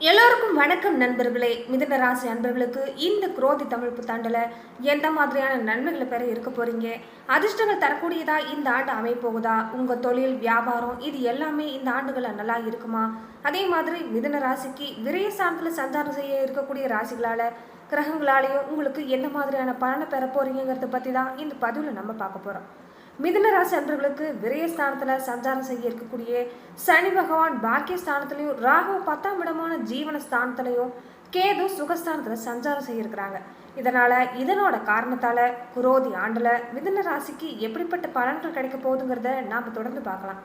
எல்லோருக்கும் வணக்கம் நண்பர்களே. மிதுன ராசி அன்பர்களுக்கு இந்த குரோதி தமிழ் புத்தாண்டில் எந்த மாதிரியான நன்மைகளை பெற இருக்க போகிறீங்க அதிர்ஷ்டங்கள் தரக்கூடியதா இந்த ஆண்டு அமைப்போகுதா? உங்கள் தொழில் வியாபாரம் இது எல்லாமே இந்த ஆண்டுகளில் நல்லா இருக்குமா? அதே மாதிரி மிதுன ராசிக்கு விரைய சாணத்துல சஞ்சாரம் செய்ய இருக்கக்கூடிய ராசிகளால் கிரகங்களாலேயும் உங்களுக்கு எந்த மாதிரியான பலனை பெற போகிறீங்கிறத பற்றி தான் இந்த பதிவில் நம்ம பார்க்க போகிறோம் மிதுன ராசி அன்பர்களுக்கு விரயஸ்தானத்தில் சஞ்சாரம் செய்ய இருக்கக்கூடிய சனி பகவான் பாக்கியஸ்தானத்திலையும் ராகு பத்தாம் இடமான ஜீவன ஸ்தானத்திலையும் கேது சுகஸ்தானத்தில் சஞ்சாரம் செய்யிருக்கிறாங்க இதனால் இதனோட காரணத்தால் குரோதி ஆண்டில் மிதுன ராசிக்கு எப்படிப்பட்ட பலன்கள் கிடைக்க போகுதுங்கிறத நாம் தொடர்ந்து பார்க்கலாம்.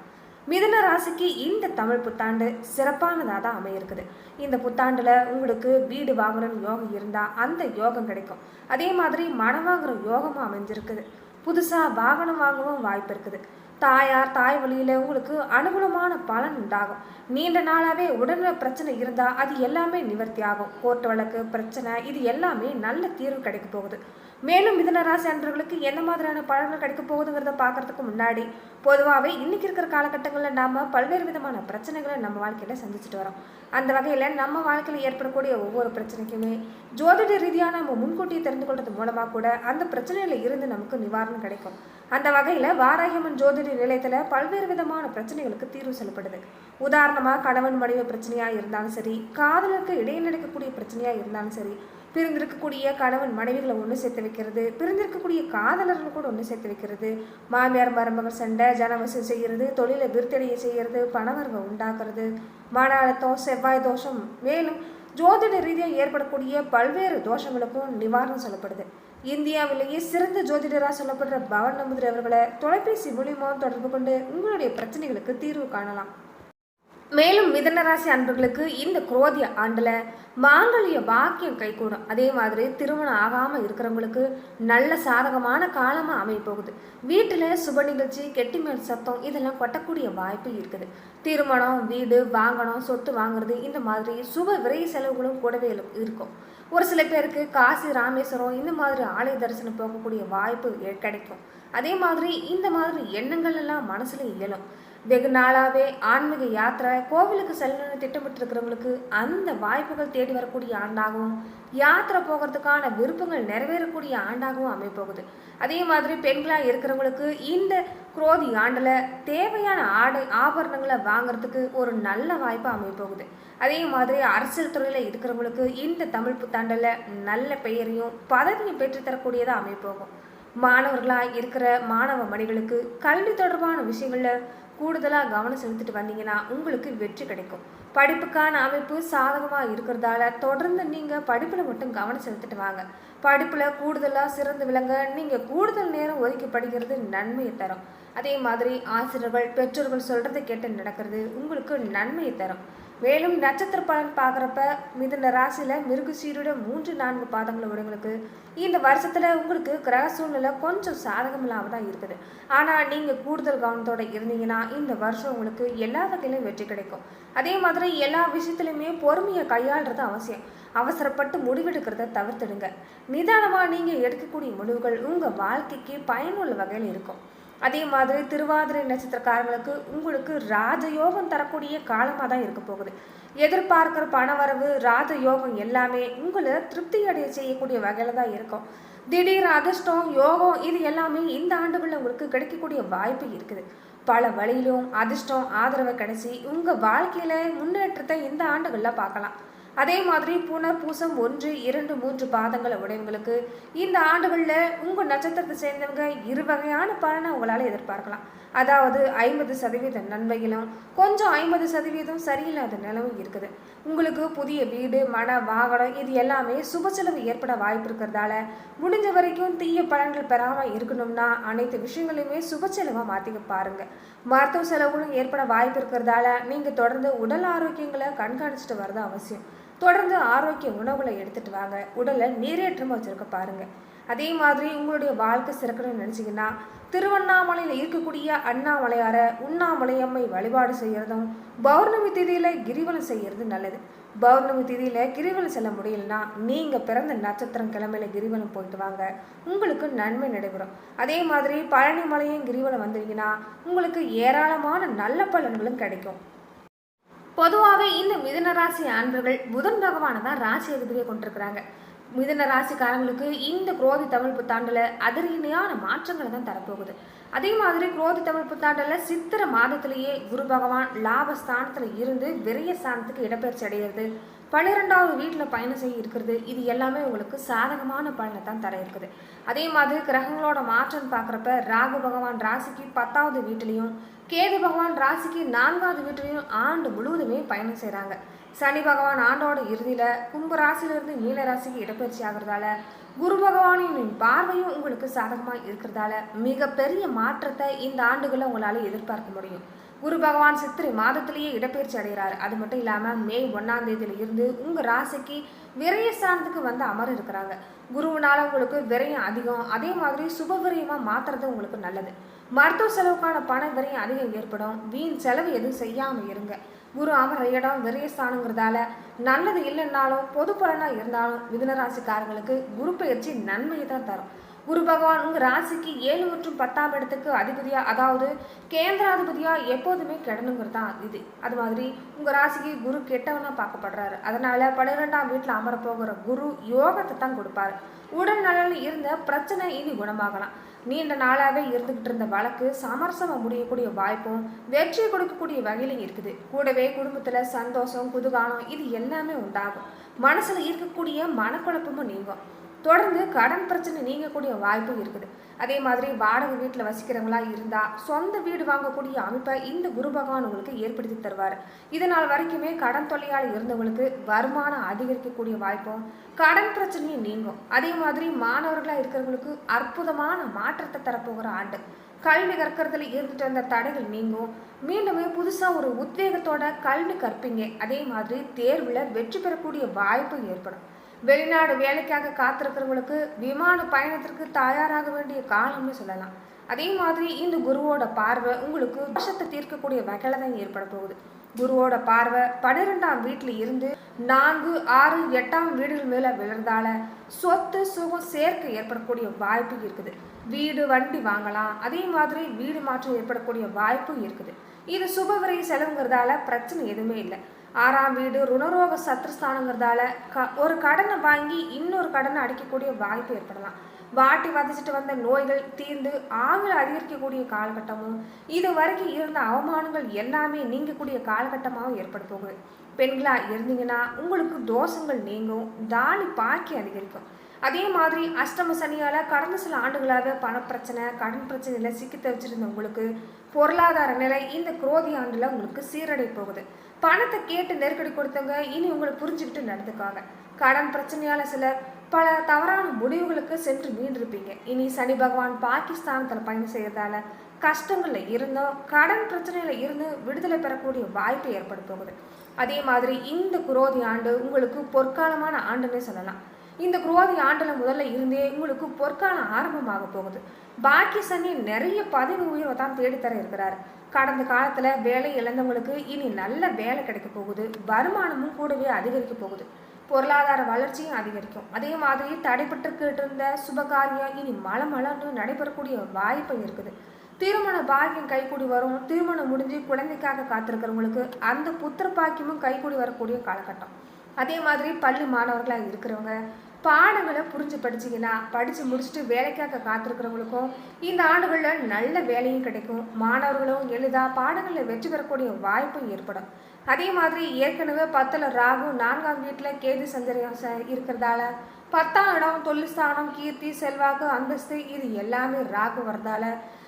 மிதுன ராசிக்கு இந்த தமிழ் புத்தாண்டு சிறப்பானதாக தான் அமையிருக்குது. இந்த புத்தாண்டில் உங்களுக்கு வீடு வாங்கணும்னு யோகம் இருந்தால் அந்த யோகம் கிடைக்கும். அதே மாதிரி மனம் வாங்குகிற யோகமும் அமைஞ்சிருக்குது. புதுசாக வாகனம் வாங்கவும் வாய்ப்பு இருக்குது. தாயார் தாய் வழியில் உங்களுக்கு அனுகூலமான பலன் உண்டாகும். நீண்ட நாளாகவே உடல்நல பிரச்சனை இருந்தால் அது எல்லாமே நிவர்த்தி ஆகும். கோர்ட்டு வழக்கு பிரச்சனை இது எல்லாமே நல்ல தீர்வு கிடைக்க போகுது. மேலும் மிதுன ராசி அன்பர்களுக்கு என்ன மாதிரியான பலன்கள் கிடைக்க போகுதுங்கிறத பார்க்கறதுக்கு முன்னாடி பொதுவாகவே இன்னைக்கு இருக்கிற காலகட்டங்களில் நாம் பல்வேறு விதமான பிரச்சனைகளை நம்ம வாழ்க்கையில் சந்திச்சுட்டு வரோம். அந்த வகையில் நம்ம வாழ்க்கையில் ஏற்படக்கூடிய ஒவ்வொரு பிரச்சனைக்குமே ஜோதிட ரீதியாக நம்ம முன்கூட்டியே தெரிந்து கொள்றது மூலமாக கூட அந்த பிரச்சனையில் இருந்து நமக்கு நிவாரணம் கிடைக்கும். அந்த வகையில் வாராகியம்மன் ஜோதிட நிலையத்தில் பல்வேறு விதமான பிரச்சனைகளுக்கு தீர்வு சொல்லப்படுது. உதாரணமாக கணவன் மனைவி பிரச்சனையாக இருந்தாலும் சரி காதலுக்கு இடையே நடக்கக்கூடிய பிரச்சனையாக இருந்தாலும் சரி பிரிந்திருக்கக்கூடிய கணவன் மனைவிகளை ஒன்று சேர்த்து வைக்கிறது. பிரிந்திருக்கக்கூடிய காதலர்கள் கூட ஒன்று சேர்த்து வைக்கிறது. மாமியார் மருமகள் சண்டை ஜனவசம் செய்கிறது தொழிலை விருத்தடைய செய்கிறது பணவரவை உண்டாக்குறது. மன அழுத்தம் செவ்வாய் தோஷம் மேலும் ஜோதிட ரீதியாக ஏற்படக்கூடிய பல்வேறு தோஷங்களுக்கும் நிவாரணம் சொல்லப்படுது. இந்தியாவிலேயே சிறந்த ஜோதிடராக சொல்லப்படுற பவன் நம்புதிரி அவர்களை தொலைபேசி மூலியமாக தொடர்பு கொண்டு உங்களுடைய பிரச்சனைகளுக்கு தீர்வு காணலாம். மேலும் மிதனராசி அன்பர்களுக்கு இந்த குரோதிய ஆண்டில் மாங்கல்ய பாக்கியம் கைகூடும். அதே மாதிரி திருமணம் ஆகாமல் இருக்கிறவங்களுக்கு நல்ல சாதகமான காலமாக அமைப்போகுது வீட்டில் சுப நிகழ்ச்சி கெட்டிமேல் சத்தம் இதெல்லாம் கொட்டக்கூடிய வாய்ப்பு இருக்குது. திருமணம் வீடு வாங்கணும் சொத்து வாங்குறது இந்த மாதிரி சுப விரை செலவுகளும் கூடவே இருக்கும். ஒரு சில பேருக்கு காசி ராமேஸ்வரம் இந்த மாதிரி ஆலய தரிசனம் போகக்கூடிய வாய்ப்பு கிடைக்கும். அதே மாதிரி இந்த மாதிரி எண்ணங்கள் எல்லாம் மனசில் இயலும். வெகு நாளாகவே ஆன்மீக யாத்திரை கோவிலுக்கு செல்லணும்னு திட்டமிட்டிருக்கிறவங்களுக்கு அந்த வாய்ப்புகள் தேடி வரக்கூடிய ஆண்டாகவும் யாத்திரை போகிறதுக்கான விருப்பங்கள் நிறைவேறக்கூடிய ஆண்டாகவும் அமைப்போகுது அதே மாதிரி பெண்களாக இருக்கிறவங்களுக்கு இந்த குரோதி ஆண்டில் தேவையான ஆடை ஆபரணங்களை வாங்குறதுக்கு ஒரு நல்ல வாய்ப்பு அமைப்போகுது அதே மாதிரி அரசியல் துறையில் இருக்கிறவங்களுக்கு இந்த தமிழ் புத்தாண்டில் நல்ல பெயரையும் பதவியும் பெற்றுத்தரக்கூடியதாக அமைப்போகும் மாணவர்களாக இருக்கிற மாணவ மணிகளுக்கு கல்வி தொடர்பான விஷயங்களில் கூடுதலாக கவனம் செலுத்திட்டு வந்தீங்கன்னா உங்களுக்கு வெற்றி கிடைக்கும். படிப்புக்கான அமைப்பு சாதகமாக இருக்கிறதால தொடர்ந்து நீங்கள் படிப்பில் மட்டும் கவனம் செலுத்திட்டு வாங்க. படிப்பில் கூடுதலாக சிறந்து விளங்க நீங்கள் கூடுதல் நேரம் ஒதுக்கி படிக்கிறது நன்மையை தரும். அதே மாதிரி ஆசிரியர்கள் பெற்றோர்கள் சொல்கிறத கேட்டு நடக்கிறது உங்களுக்கு நன்மையை தரும். மேலும் நட்சத்திர பலன் பார்க்குறப்ப மிதுன ராசியில் மிருகசீரோட மூன்று நான்கு பாதங்கள் உடையவங்களுக்கு இந்த வருஷத்தில் உங்களுக்கு கிரக சூழ்நிலை கொஞ்சம் சாதகம் இல்லாமல் தான் இருக்குது. ஆனால் நீங்கள் கூடுதல் கவனத்தோடு இருந்தீங்கன்னா இந்த வருஷம் உங்களுக்கு எல்லா வகையிலும் வெற்றி கிடைக்கும். அதே மாதிரி எல்லா விஷயத்துலையுமே பொறுமையை கையாளுறது அவசியம். அவசரப்பட்டு முடிவெடுக்கிறத தவிர்த்துடுங்க. நிதானமாக நீங்கள் எடுக்கக்கூடிய முடிவுகள் உங்கள் வாழ்க்கைக்கு பயனுள்ள வகையில் இருக்கும். அதே மாதிரி திருவாதிரை நட்சத்திரக்காரங்களுக்கு உங்களுக்கு ராஜயோகம் தரக்கூடிய காலமாக தான் இருக்க போகுது. எதிர்பார்க்குற பணவரவு ராஜயோகம் எல்லாமே உங்களை திருப்தி அடைய செய்யக்கூடிய வகையில் தான் இருக்கும். திடீர் அதிர்ஷ்டம் யோகம் இது எல்லாமே இந்த ஆண்டுகளில் உங்களுக்கு கிடைக்கக்கூடிய வாய்ப்பு இருக்குது. பல வழியிலும் அதிர்ஷ்டம் ஆதரவை கிடைச்சி உங்கள் வாழ்க்கையில் முன்னேற்றத்தை இந்த ஆண்டுகளில் பார்க்கலாம். அதே மாதிரி புனர் பூசம் ஒன்று இரண்டு மூன்று பாதங்களை உடையவங்களுக்கு இந்த ஆண்டுகளில் உங்கள் நட்சத்திரத்தை சேர்ந்தவங்க இரு வகையான பலனை உங்களால் எதிர்பார்க்கலாம். அதாவது ஐம்பது சதவீத நன்மைகளும் கொஞ்சம் ஐம்பது சதவீதம் சரியில்லாத நிலவும் இருக்குது. உங்களுக்கு புதிய வீடு மன வாகனம் இது எல்லாமே சுபச்செலவு ஏற்பட வாய்ப்பு இருக்கிறதால முடிஞ்ச வரைக்கும் தீய பலன்கள் பெறாமல் இருக்கணும்னா அனைத்து விஷயங்களையுமே சுபச்செலவாக மாற்றிக்க பாருங்கள் மருத்துவ செலவுகளும் ஏற்பட வாய்ப்பு இருக்கிறதால நீங்கள் தொடர்ந்து உடல் ஆரோக்கியங்களை கண்காணிச்சிட்டு வர்றது அவசியம். தொடர்ந்து ஆரோக்கிய உணவுகளை எடுத்துட்டு வாங்க. உடலை நீரேற்றமாக வச்சுருக்க பாருங்கள் அதே மாதிரி உங்களுடைய வாழ்க்கை சிறக்கணும்னு நினச்சிங்கன்னா திருவண்ணாமலையில் இருக்கக்கூடிய அண்ணாமலையாரை உண்ணாமலையம்மை வழிபாடு செய்கிறதும் பௌர்ணமி திதியில் கிரிவலம் செய்கிறது நல்லது. பௌர்ணமி திதியில் கிரிவலம் செல்ல முடியலன்னா நீங்கள் பிறந்த நட்சத்திரம் கிழமையில கிரிவலம் போயிட்டு வாங்க. உங்களுக்கு நன்மை நடைபெறும். அதே மாதிரி பழனி மலையும் கிரிவலம் வந்தீங்கன்னா உங்களுக்கு ஏராளமான நல்ல பலன்களும் கிடைக்கும். பொதுவாகவே இந்த மிதன ராசி அன்பர்கள் புதன் பகவானை தான் ராசி அதிபதியை கொண்டிருக்கிறாங்க. மிதன ராசிக்காரங்களுக்கு இந்த குரோதி தமிழ் புத்தாண்டுல அதிரடியான மாற்றங்களை தான் தரப்போகுது. அதே மாதிரி குரோதி தமிழ் புத்தாண்டுல சித்திர மாதத்திலேயே குரு பகவான் லாபஸ்தானத்துல இருந்து விரைய ஸ்தானத்துக்கு இடப்பெயர்ச்சி அடைகிறது பன்னிரெண்டாவது வீட்டில் பயணம் செய்ய இருக்கிறது. இது எல்லாமே உங்களுக்கு சாதகமான பலனை தான் தர இருக்குது. அதே மாதிரி கிரகங்களோட மாற்றம் பார்க்குறப்ப ராகு பகவான் ராசிக்கு பத்தாவது வீட்டிலையும் கேது பகவான் ராசிக்கு நான்காவது வீட்டிலையும் ஆண்டு முழுவதுமே பயணம் செய்கிறாங்க சனி பகவான் ஆண்டோட இறுதியில் கும்ப ராசியிலிருந்து நீல ராசிக்கு இடப்பெயர்ச்சி ஆகிறதால குரு பகவானின் பார்வையும் உங்களுக்கு சாதகமாக இருக்கிறதால மிகப்பெரிய மாற்றத்தை இந்த ஆண்டுகளில் உங்களால் எதிர்பார்க்க முடியும். குரு பகவான் சித்திரை மாதத்திலேயே இடப்பெயர்ச்சி அடைகிறார். அது மட்டும் இல்லாமல் மே ஒன்றாம் தேதியில இருந்து உங்கள் ராசிக்கு விரைய ஸ்தானத்துக்கு வந்து அமர இருக்கிறாங்க. குருவினால உங்களுக்கு விரயம் அதிகம். அதே மாதிரி சுப விரயமாக மாற்றுறது உங்களுக்கு நல்லது. மருத்துவ செலவுக்கான பண விரயம் அதிகம் ஏற்படும். வீண் செலவு எதுவும் செய்யாமல் இருங்க. குரு அமர இடம் விரயஸ்தானங்கிறதால நல்லது இல்லைன்னாலும் பொது பலனாக இருந்தாலும் மிதனராசிக்காரங்களுக்கு குரு பயிற்சி நன்மையை தான் தரும். குரு பகவான் உங்கள் ராசிக்கு ஏழு மற்றும் பத்தாம் இடத்துக்கு அதிபதியாக அதாவது கேந்திராதிபதியாக எப்போதுமே கிடணுங்கிறது தான் இது. அது மாதிரி உங்கள் ராசிக்கு குரு கெட்டவனாக பார்க்கப்படுறாரு. அதனால் பன்னிரெண்டாம் வீட்டில் அமரப்போகிற குரு யோகத்தை தான் கொடுப்பாரு. உடல் நலனில் இருந்த பிரச்சனை இனி குணமாகலாம். நீண்ட நாளாகவே இருந்துக்கிட்டு இருந்த வழக்கு சமரசமாக முடியக்கூடிய வாய்ப்பும் வெற்றி கொடுக்கக்கூடிய வகையிலும் இருக்குது. கூடவே குடும்பத்தில் சந்தோஷம் குதூகாலம் இது எல்லாமே உண்டாகும். மனசில் இருக்கக்கூடிய மனக்குழப்பமும் நீங்கும். தொடர்ந்து கடன் பிரச்சனை நீங்கக்கூடிய வாய்ப்பும் இருக்குது. அதே மாதிரி வாடகை வீட்டில் வசிக்கிறவங்களா இருந்தால் சொந்த வீடு வாங்கக்கூடிய அமைப்பை இந்த குரு பகவான் உங்களுக்கு ஏற்படுத்தி தருவார். இதனால் வரைக்குமே கடன் தொல்லையால் இருந்தவங்களுக்கு வருமானம் அதிகரிக்கக்கூடிய வாய்ப்பும் கடன் பிரச்சனையும் நீங்கும். அதே மாதிரி மாணவர்களாக இருக்கிறவங்களுக்கு அற்புதமான மாற்றத்தை தரப்போகிற ஆண்டு. கல்வி கற்கிறதுல இருந்துட்டு வந்த தடைகள் நீங்கும். மீண்டுமே புதுசாக ஒரு உத்வேகத்தோட கல்வி கற்பீங்க. அதே மாதிரி தேர்வில் வெற்றி பெறக்கூடிய வாய்ப்பு ஏற்படும். வெளிநாடு வேலைக்காக காத்திருக்கிறவங்களுக்கு விமான பயணத்திற்கு தயாராக வேண்டிய காலம்னு சொல்லலாம். அதே மாதிரி இந்த குருவோட பார்வை உங்களுக்கு வருஷத்தை தீர்க்கக்கூடிய வகையில தான் ஏற்பட போகுது. குருவோட பார்வை பன்னிரெண்டாம் வீட்டில் இருந்து நான்கு ஆறு எட்டாம் வீடுகள் மேலே விழுந்தால சொத்து சுகம் சேர்க்கை ஏற்படக்கூடிய வாய்ப்பு இருக்குது. வீடு வண்டி வாங்கலாம். அதே மாதிரி வீடு மாற்றம் ஏற்படக்கூடிய வாய்ப்பும் இருக்குது. இது சுபவிரை செலவுங்கிறதால பிரச்சனை எதுவுமே இல்லை. ஆறாம் வீடு ருணரோக சத்ருஸ்தானங்கிறதால க ஒரு கடனை வாங்கி இன்னொரு கடனை அடைக்கக்கூடிய வாய்ப்பு ஏற்படலாம். வாட்டி வதச்சிட்டு வந்த நோய்கள் தீர்ந்து ஆங்கில அதிகரிக்கக்கூடிய காலகட்டமும் இது வரைக்கும் இருந்த அவமானங்கள் எல்லாமே நீங்கக்கூடிய காலகட்டமாகவும் ஏற்பட போகுது. பெண்களாக இருந்தீங்கன்னா உங்களுக்கு தோஷங்கள் நீங்கும் தாலி பாக்கி அதிகரிக்கும். அதே மாதிரி அஷ்டம சனியால் கடந்த சில ஆண்டுகளாக பணப்பிரச்சனை கடன் பிரச்சனையில் சிக்கி தவிச்சிருந்த உங்களுக்கு பொருளாதார நிலை இந்த குரோதி ஆண்டில் உங்களுக்கு சீரடை போகுது. பணத்தை கேட்டு நெருக்கடி கொடுத்தவங்க இனி உங்களை புரிஞ்சுக்கிட்டு நடந்துக்காங்க. கடன் பிரச்சனையால் சிலர் பல தவறான முடிவுகளுக்கு சென்று மீண்டிருப்பீங்க. இனி சனி பகவான் பாகிஸ்தானத்தில் பயணம் செய்யறதால கஷ்டங்களில் இருந்தும் கடன் பிரச்சனையில் இருந்து விடுதலை பெறக்கூடிய வாய்ப்பு ஏற்பட போகுது. அதே மாதிரி இந்த குரோதி ஆண்டு உங்களுக்கு பொற்காலமான ஆண்டுன்னே சொல்லலாம். இந்த குரோதி ஆண்டில் முதல்ல இருந்தே உங்களுக்கு பொற்காலம் ஆரம்பமாக போகுது. பாக்கி சனி நிறைய பதவி உயர்வை தான் தேடித்தர இருக்கிறார். கடந்த காலத்தில் வேலை இழந்தவங்களுக்கு இனி நல்ல வேலை கிடைக்க போகுது. வருமானமும் கூடவே அதிகரிக்க போகுது. பொருளாதார வளர்ச்சியும் அதிகரிக்கும். அதே மாதிரி தடைப்பட்டு இருந்த சுபகாரியம் இனி மலை மலர்ந்து நடைபெறக்கூடிய வாய்ப்பு இருக்குது. திருமண பாக்கியம் கைக்கூடி வரும். திருமணம் முடிஞ்சு குழந்தைக்காக காத்திருக்கிறவங்களுக்கு அந்த புத்திர பாக்கியமும் கைக்கூடி வரக்கூடிய காலகட்டம். அதே மாதிரி பள்ளி மாணவர்களாக இருக்கிறவங்க பாடங்களை புரிஞ்சு படிச்சிங்கன்னா படித்து முடிச்சுட்டு வேலைக்காக காத்திருக்கிறவங்களுக்கும் இந்த ஆண்டுகளில் நல்ல வேலையும் கிடைக்கும். மாணவர்களும் எளிதாக பாடங்களில் வெற்றி பெறக்கூடிய வாய்ப்பும் ஏற்படும். அதே மாதிரி ஏற்கனவே பத்தில் ராகு நான்காம் வீட்டில் கேது சஞ்சரியம் இருக்கிறதால பத்தாம் இடம் தொழில்ஸ்தானம் கீர்த்தி செல்வாக்கு அந்தஸ்து இது எல்லாமே ராகு வரதால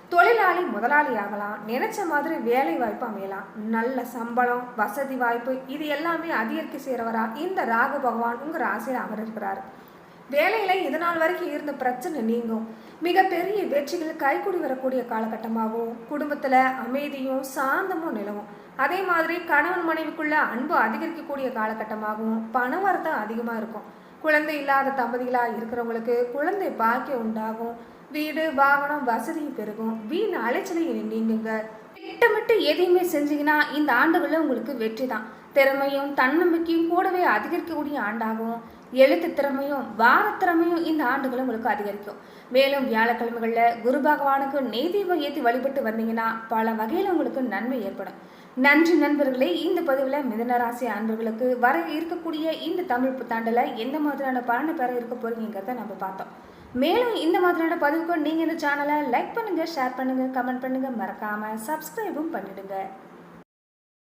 தொழிலாளி முதலாளி ஆகலாம் நினைச்ச மாதிரி வேலை வாய்ப்பு அமையலாம். நல்ல சம்பளம் வசதி வாய்ப்பு இது எல்லாமே அதிகரிக்க சேரவரா? இந்த ராகு பகவான் உங்கள் ராசியில் அமர்ந்திருக்கிறார். இருக்கிறார் வேலையில் இது நாள் வரைக்கும் இருந்த பிரச்சனை நீங்கும். மிகப்பெரிய வெற்றிகள் கைகூடி வரக்கூடிய காலகட்டமாகவும் குடும்பத்தில் அமைதியும் சாந்தமும் நிலவும். அதே மாதிரி கணவன் மனைவிக்குள்ள அன்பு அதிகரிக்கக்கூடிய காலகட்டமாகவும் பண அதிகமாக இருக்கும். குழந்தை இல்லாத தம்பதிகளாக இருக்கிறவங்களுக்கு குழந்தை பாக்கியம் உண்டாகும். வீடு வாகனம் வசதியும் பெருகும். வீண் அலைச்சலையும் நீங்குங்க. திட்டமிட்டு எதையுமே செஞ்சீங்கன்னா இந்த ஆண்டுகளில் உங்களுக்கு வெற்றி தான் திறமையும் தன்னம்பிக்கையும் கூடவே அதிகரிக்கக்கூடிய ஆண்டாகும். எழுத்து திறமையும் வாரத்திறமையும் இந்த ஆண்டுகள் உங்களுக்கு அதிகரிக்கும். மேலும் வியாழக்கிழமைகளில் குரு பகவானுக்கு நெய் ஏற்றி வழிபட்டு வந்தீங்கன்னா பல வகையில் உங்களுக்கு நன்மை ஏற்படும். நன்றி நண்பர்களே இந்த பதிவில் மிதனராசி அன்பர்களுக்கு வர இருக்கக்கூடிய இந்த தமிழ் புத்தாண்டில் எந்த மாதிரியான பலனை பெற இருக்க போகிறீங்கிறத நம்ம பார்த்தோம். மேலும் இந்த மாதிரியான பதிவுக்கு நீங்கள் இந்த சேனலை லைக் பண்ணுங்கள் ஷேர் பண்ணுங்கள் கமெண்ட் பண்ணுங்கள் மறக்காமல் சப்ஸ்கிரைபும் பண்ணிடுங்க.